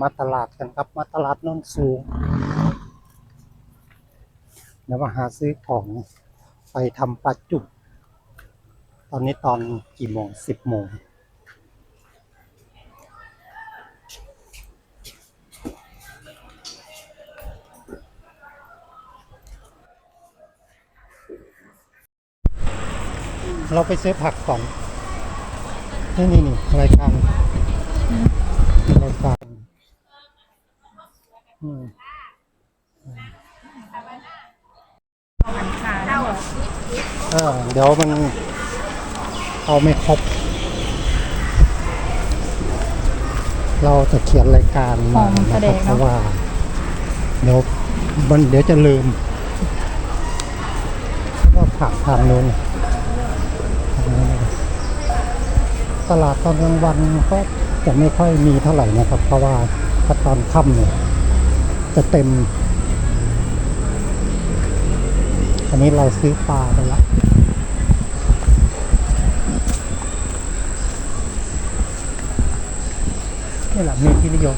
มาตลาดกันครับ มาตลาดโนนสูงเดี๋ยวมาหาซื้อของไปทำปลาจุกตอนนี้ตอนกี่โมงสิบโมงเราไปซื้อผักก่อน นี่นี่นี่รายการรายการ เจ้าเออเดี๋ยวมันเอาไม่ครบ เราจะเขียนรายการมานะครับเพราะว่า เดี๋ยวมันเดี๋ยวจะลืม ก็ผักทางนู้นตลาดตอนกลางวันก็จะไม่ค่อยมีเท่าไหร่นะครับ เพราะว่าถ้าตอนค่ำเนี่ย จะเต็ม อันนี้เราซื้อปลาไปละนี่แหละมีที่นิยม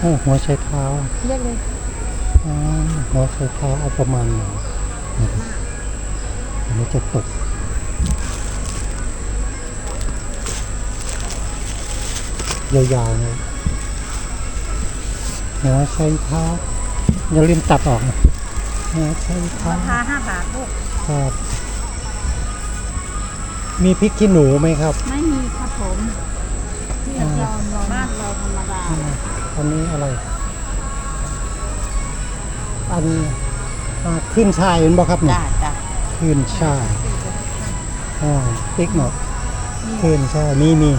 โอ้หัวใช้เท้าเรียกเลยอ๋อหัวใช้เท้าเอาประมาณไหนนะครับอันนี้จะตก ยาวๆนะหัวใช้เท้าอย่าลืมตัดออกนะหัวใช้เท้าราคาห้าบาทลูกครับ มีพริกขี้หนูไหมครับ ไม่มีครับผมที่เราเราบ้านเราธรรมดาอืมอันนี้อะไร อันอ่าขึ้นชายเห็นบ่ครับเนี่ยจ้าจ้าขึ้นชายอ่าติ๊กหน่อยขึ้นชายมีมี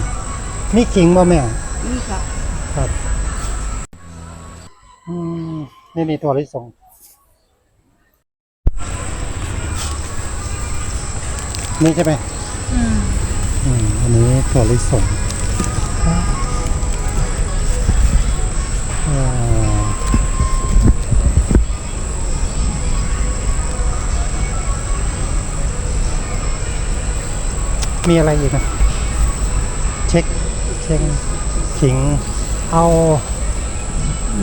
มีขิงบ่แม่ นี่ครับครับอืมนี่นี่ตัวที่สองนี่ใช่ไหมอืมอืมอันนี้ถั่วลิสงอ่ามีอะไรอีกนะเช็ค เช็คขิงเอา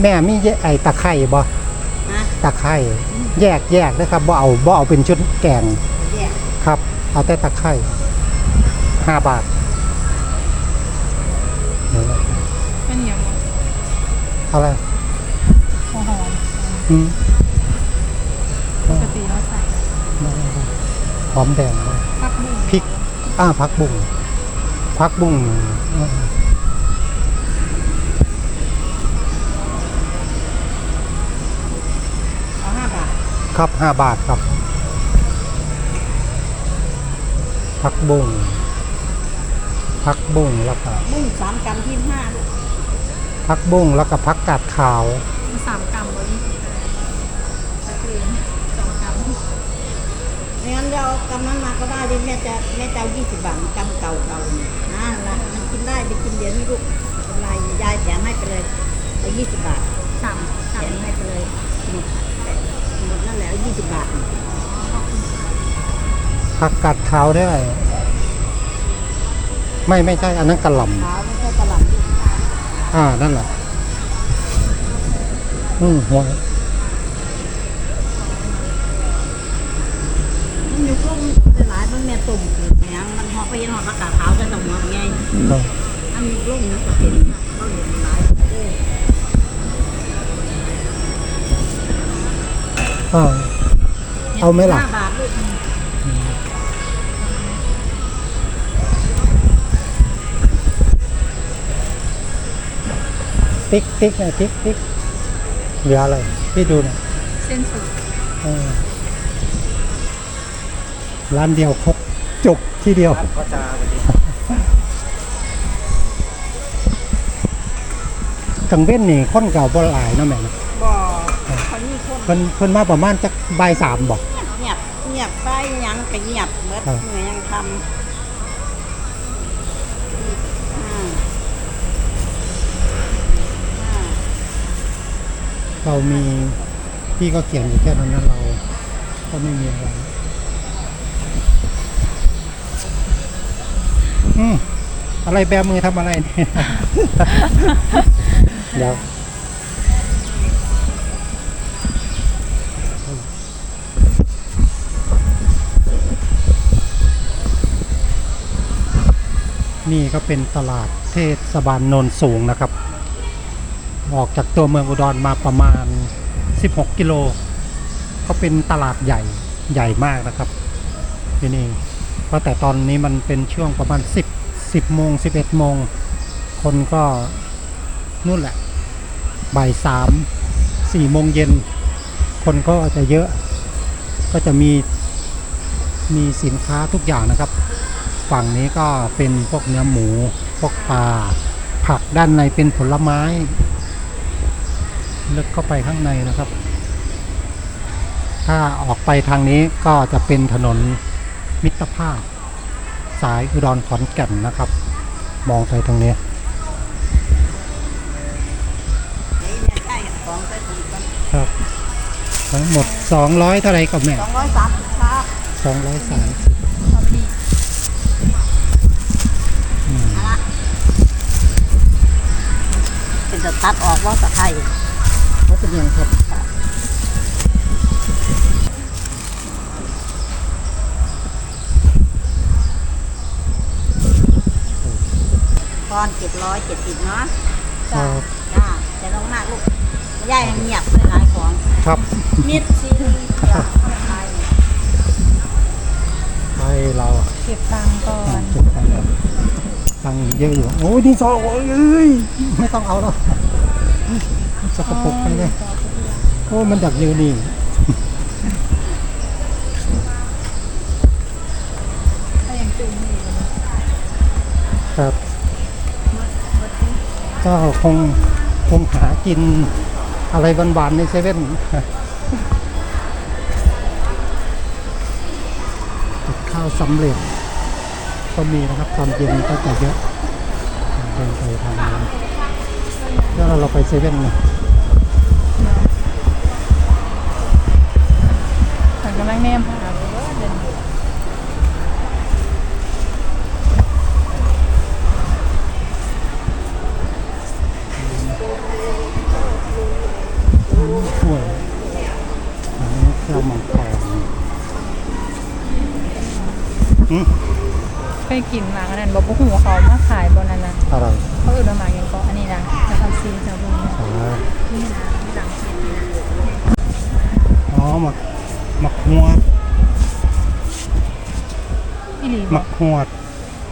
แม่มีแยไอตะไคร่บ่นะตะไคร่แยกแยกนะครับบ่เอาบ่เอาเป็นชุดแกงแยกครับ เอาแต่ตะไคร่ห้าบาทนี่นะเป็นอย่างเอาอะไรหัวหอมอืมปกติเราใส่หอมแดงด้วยผักบุ้งพริกอ้าพักบุ้งพักบุ้ง ครับห้าบาทครับพักบุ้งพักบุ้งแล้วก็บุ้งสามกรัมที่ห้าลูกพักบุ้งแล้วก็พักกาดขาวสามกรัมวันนี้ตะเกียงสองกรัมไม่งั้นเรากำนั้นมาก็ได้ดิแม่จะแม่จะเอายี่สิบบาทกรัมเก่าเก่าๆนะนะมันกินได้ไปกินเดี๋ยวนี้ลูกเป็นไรยายแถมให้ไปเลยเอายี่สิบบาทสามแถสามมให้ไปเลยหมดหมด นั่นแหละยี่สิบบาทผักกาดขาวได้ ไม่ไม่ใช่อันนั้นกระหล่ขาวไม่ใช่ตลาดลูกำอ่านั่นแหละอืมหัวมันอยู่กล้องมันหลายมันแม่ตุ่มคือแหงมันหอไปยันหอดอากาศขาวกันตรงหัวไงเราอันนี้กล้องนี่ก็เป็นก็เห็นหลายเด้อ อ่าเอาไหมล่ะห้าบาทลูกติ๊กติ๊กหนะติ๊กติ๊กเหลืออะไรพี่ดูหนะเส้นสุกร้านเดียวครบจบที่เดียวก็จะวันนี้กังเว้นนี่คนเก่าบ่หลายเนาะแม่เนาะบ่ เขานี่คนเพิ่นเพิ่นมาประมาณจักบ่ายสามบอก เงียบเงียบไปยังก็เงียบเมื่อครับ เหนื่อยยังทำอ่าอ่าเรามีพี่ก็เขียนอยู่แค่นั้นนะเราก็ไม่มีอะไรอืมอะไรแบมือทำอะไรเนี่ย เดี๋ยว นี่ก็เป็นตลาดเทศบาลโนนสูงนะครับ ออกจากตัวเมืองอุดรมาประมาณ 16 กิโล ก็เป็นตลาดใหญ่ใหญ่มากนะครับที่นี่เพราะแต่ตอนนี้มันเป็นช่วงประมาณ 10 10โมง 11โมง คนก็นู่นแหละบ่ายสามสี่โมงเย็น คนก็จะเยอะ ก็จะมีมีสินค้าทุกอย่างนะครับ ฝั่งนี้ก็เป็นพวกเนื้อหมู พวกปลา ผักด้านในเป็นผลไม้ ลึกเข้าไปข้างในนะครับ ถ้าออกไปทางนี้ก็จะเป็นถนนมิตรภาพ สายอุดรขอนแก่นนะครับ มองไปตรงนี้ครับทั้งหมด 200 เท่าไรกับแม่สองร้อยสามสิบครับ230 ตัดออกว่าสะไทยเขาเป็นยังครับก้อนเจ็ดร้อยเจ็ดสิบเนาะครัจ้าบจ้าแต่ลงหน้าลูกย่ายให้เงียบเลยหลายของ ครับ มิดซีรีส์จ้าไทยไปเราอะเก็บตังค์ก่อนเก็บตังค์ก่อนตังค์เยอะอยู่ โอ้ยดินสอโอ้ยเอ้ย ไม่ต้องเอาแล้ว สกปรกไปเลยโอ้มันดักเยอะนี่างจุ่มอยู่ครับ ก็คงคงหากินอะไรบานๆในเซเว่นกับข้าวสำเร็จ ก็มีนะครับตอนเย็นก็จะเยอะเดินไปทางนั้ นแล้วเราไปเซเว่นเลยกำลังแนมค่ะ อ๋อหมักหมักหวดพี่หลีหบมัอกกหวด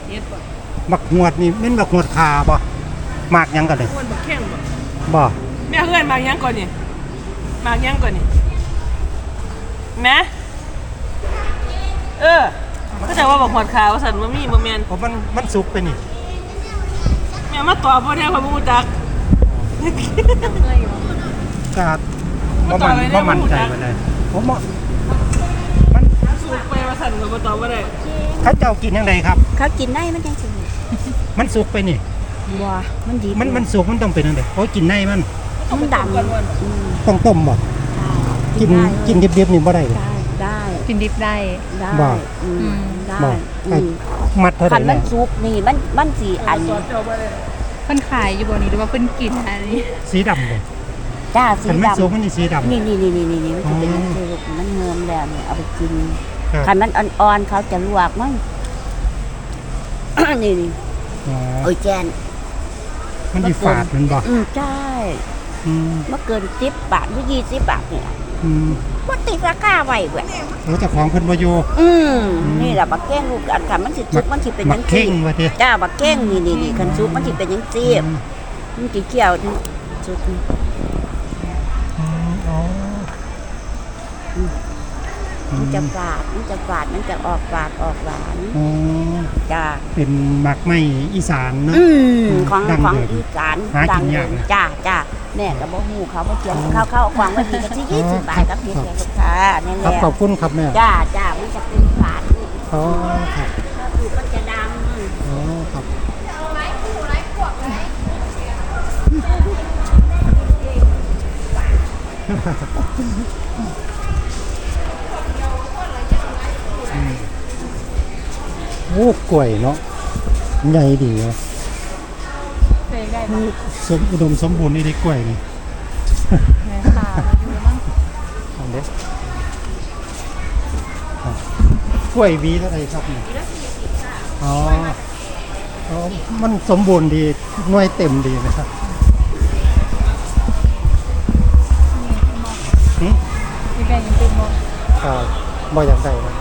เย็ดบ่หมักหวดนี่เป็นหมักหวดคาบ่หมากหยังกันเลยอ้วนบักแข้งบ่บ่แม่เอื้อนมากยังก่อนนี่มากยังก่อนนี่แม่เออก็จะว่าบอกหอดขาวสันว่ามีบ่แม่นเพราะมันมันสุกไปนี่ แม่มาตอบบ่ได้ความรู้จักเคยอยู่ กาดมัว่านมันต่อไปได้ว่ามันบ่ใจจ๊ะไปเลยผมว่ามันสูกไปว่าสันก็บ่ตอบบ่ได้เขาเจ้ากินยังไงครับ เขากินได้มันยังสิมันสุกไปนี่บัวมันดีมันมันสุกมันต้องเป็นยังไงเขากินในมันมันดำก่อนวันอืมต้องต้มบ่กินกินดิบๆนี่บ่ได้เลยได้ได้กินดิบได้ได้บ่อืมอืมได้บ่อืมมัดเท่าไหคัร่นมัแม่นสุกนี่มันมันสีอันสอน เจ้าบ่ได้เพิ่นขายอยู่บนนี้หรือว่าเพิ่นกินอันนี้สีดำบ่จ้าสีคันมันสุกดำมันนี่สีดำ นี่นี่นี่นี่นี่นี่มันจะเป็นอ๋อน้ำซุปมันเงิมแล้วเนี่ยเอาไปกินครับคันมันอ่อนๆเขาจะลวกมั้ง นี่นี่อ๋อโอ้ยแจนมันดีฝาดมันบ่อืมใช่อืม เมื่อเกินสิบบาทหรือยี่สิบบาทเนี่ย อืมว่าติดราคาไว้เว้ยแล้วเจ้าของเพิ่นบ่อยู่ อืมนี่แหละบักแก้งลูกอันคันมันสิซุกมันสิเป็นมัยักงเข่ซี่งว่าติจ้าบักแก้งนี่นี่นี่คันซุกมันสิเป็นยังซี่อืมมันสิเกี่ยวนี่ซุกนี่อืมอ๋ออืมันมจะฝาดมันจะฝาดมันจะออกฝาดออกหวานอ๋อจ้า เป็นหมักไหม้อีสานเนาะ อืมของดังของเดิมอีสานหากินดังยากเดิมนะ จ้าจ้า แม่ก็บ่ฮู้เขาบ่เทียมอ๋อเข้าเข้าเอาควางไว้ดีก็สิอ๋อยี่สิบบาทกับครับเพียงลูกค้านี่แหครับละขอบคุณครับแม่จ้าจ้ามันจะเป็นฝาดลูกอ๋อครับลูกมันจะดำอ๋อครับอืมโอ้กล้วยเนาะใหญ่ดีเลยเคยได้บ่ สมอุดมสมบูรณ์นี่ได้กล้วยนี่แม่ขาอยู่มั้งเอาเด็กกล้วยวีเท่าไหรครับนี่อ๋ออ๋อ มันสมบูรณ์ดีหน่วยเต็มดีนะครับหืมพี่แม่ยังเป็นบ่อ่าบ่อยากได้นะ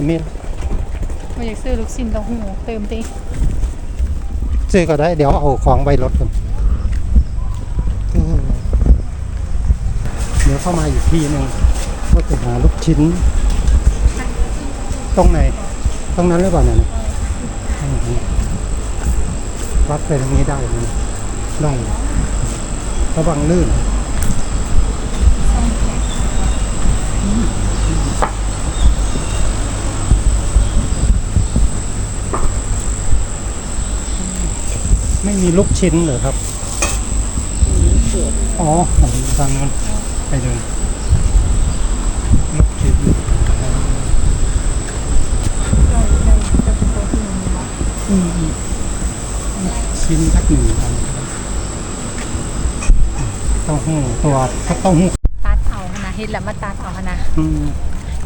ปลาครับประเมศบ่อยากซื้อลูกชิ้นเต้าหู้เติมติซื้อก็ได้ เดี๋ยวเอาของไปรถกันอืมเดี๋ยวเข้ามาอีกทีหนึ่งก็จะหาลูกชิ้น ตรงไหน ตรงนั้นหรือเปล่าเนี่ยอืมวัดไปทางนี้ได้ไหมได้ระวังลื่น ไม่มีลูกชิ้นเหรอครับ อ๋อทางนู้นไปดูลูกชิ้นได้ได้จะเป็นตัวที่มีเนาะอืมอืมชิ้นสักหนึ่งอันเต้าหู้ตัวเต้าหู้ตัดเอาหั่นนะเฮ็ดแล้วมาตัดเอาหั่นนะอืม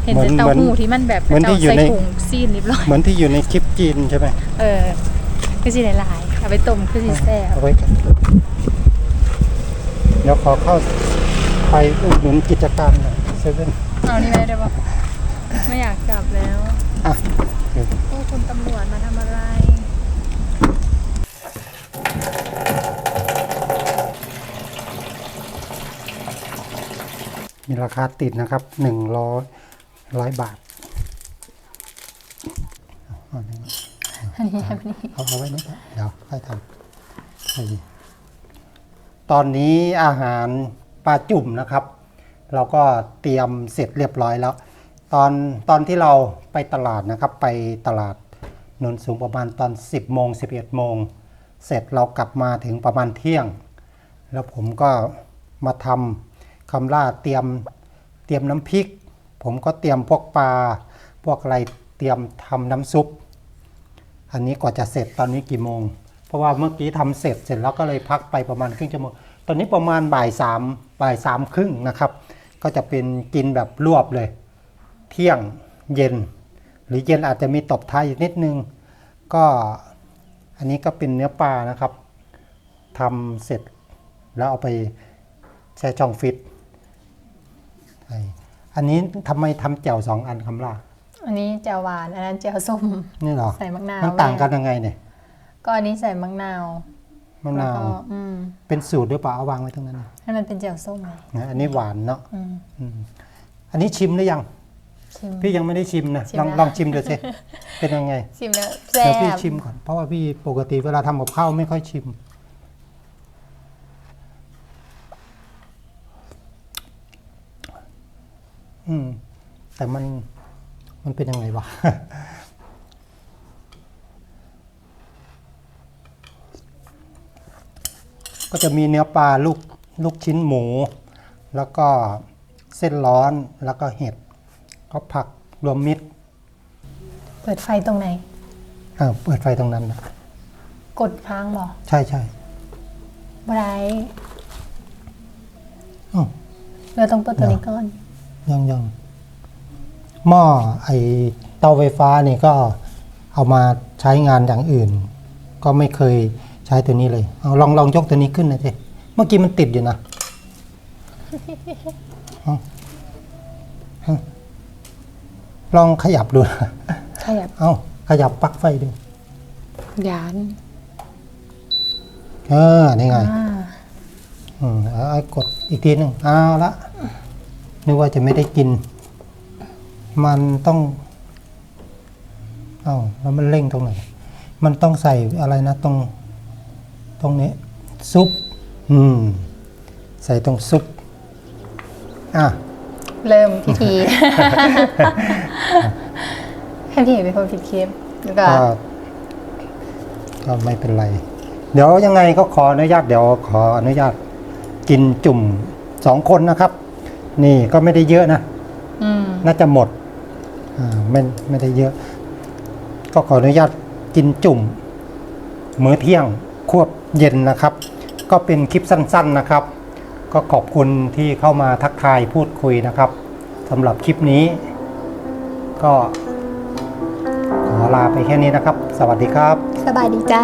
เห็นแต่เต้าหู้ที่มันแบบเหมือนที่อยู่ใส่ในถุงซีนเรียบร้อยเหมือนที่อยู่ในคลิปจีนใช่ไหมเออคือสิหลายๆ เอาไปต้มคือสิแซ่บเอาไว้กันเดี๋ยวขอเข้าไปอุดหนุนกิจการหน่อยเซเว่นเอานี่ไม่ได้ปะไม่อยากกลับแล้วอะเดี๋ยวโอ้คุณตำรวจมาทำอะไรมีราคาติดนะครับหนึ่งร้อยร้อยบาทเอา อันนี้อันนี้อันนี้เอาเอาไว้นี่ก่อนเดี๋ยวค่อยทำนี่ตอนนี้อาหารปลาจุ่มนะครับ เราก็เตรียมเสร็จเรียบร้อยแล้ว ตอนตอนที่เราไปตลาดนะครับ ไปตลาดนนสูงประมาณตอน 10โมง11โมงเสร็จเรากลับมาถึงประมาณเที่ยง แล้วผมก็มาทำคำล่าเตรียมเตรียมน้ำพริก ผมก็เตรียมพวกปลาพวกอะไรเตรียมทำน้ำซุป อันนี้กว่าจะเสร็จตอนนี้กี่โมง เพราะว่าเมื่อกี้ทำเสร็จเสร็จแล้วก็เลยพักไปประมาณครึ่งชั่วโมง ตอนนี้ประมาณบ่ายสามบ่ายสามครึ่งนะครับ ก็จะเป็นกินแบบรวบเลย เที่ยงเย็น หรือเย็นอาจจะมีตบท้ายนิดนึง ก็อันนี้ก็เป็นเนื้อปลานะครับทำเสร็จแล้วเอาไปแช่ช่องฟิต อันนี้ทำไมทำแจ่วสองอันคำล่า อันนี้แจ่วหวาน อันนั้นแจ่วส้ม นี่เหรอใส่มะนาวมันต่างกันยังไงเนี่ยก็อันนี้ใส่มะนาวมะนาวแล้วก็อืมเป็นสูตรหรือเปล่าเอาวางไว้ตรงนั้นนะให้มันเป็นแจ่วส้มไงนะอันนี้หวานเนาะอืมอืมอันนี้ชิมหรือยังชิมพี่ยังไม่ได้ชิมนะชิมลองแล้วลองชิมดูสิเป็นยังไง ชิมแล้วแซ่เดี๋ยวพี่บชิมก่อนเพราะว่าพี่ปกติเวลาทำกับข้าวไม่ค่อยชิม อืม แต่มัน มันเป็นยังไงวะก็จะมีเนื้อปลาลูกลูกชิ้นหมู แล้วก็เส้นร้อนแล้วก็เห็ดก็ผักรวมมิตร เปิดไฟตรงไหนอ่าเปิดไฟตรงนั้นนะกดค้างบ่ใช่ใช่บไรอ้าวเราต้องเปิดตัวนี้ก่อน ยังยัง หม้อไอเตาไฟฟ้านี่ก็เอามาใช้งานอย่างอื่น ก็ไม่เคยใช้ตัวนี้เลยเอาลองลองยกตัวนี้ขึ้นหน่อยสิเมื่อกี้มันติดอยู่นะเอาเอาลองขยับดูนะขยับเอาขยับปลั๊กไฟดูยานเออนี่ไงอ่าอืมเอาเอากดอีกทีหนึ่งเอาละนึกว่าจะไม่ได้กิน มันต้อง เอาแล้วมันเร่งตรงไหน มันต้องใส่อะไรนะตรง ตรงนี้ ซุป อืม ใส่ตรงซุป อะ เริ่มพิธี ให้พี่เอกเป็นคนผิดเคปแล้วก็ก็ก็ไม่เป็นไร เดี๋ยวยังไงก็ขออนุญาตเดี๋ยวขออนุญาตกินจุ่มสองคนนะครับ นี่ก็ไม่ได้เยอะนะ อืม น่าจะหมดอ่า ไม่ไม่ได้เยอะ ก็ขออนุญาตกินจุ่ม มื้อเที่ยงควบเย็นนะครับ ก็เป็นคลิปสั้น ๆนะครับ ก็ขอบคุณที่เข้ามาทักทายพูดคุยนะครับสำหรับคลิปนี้ ก็ขอลาไปแค่นี้นะครับ สวัสดีครับ สบายดีจ้า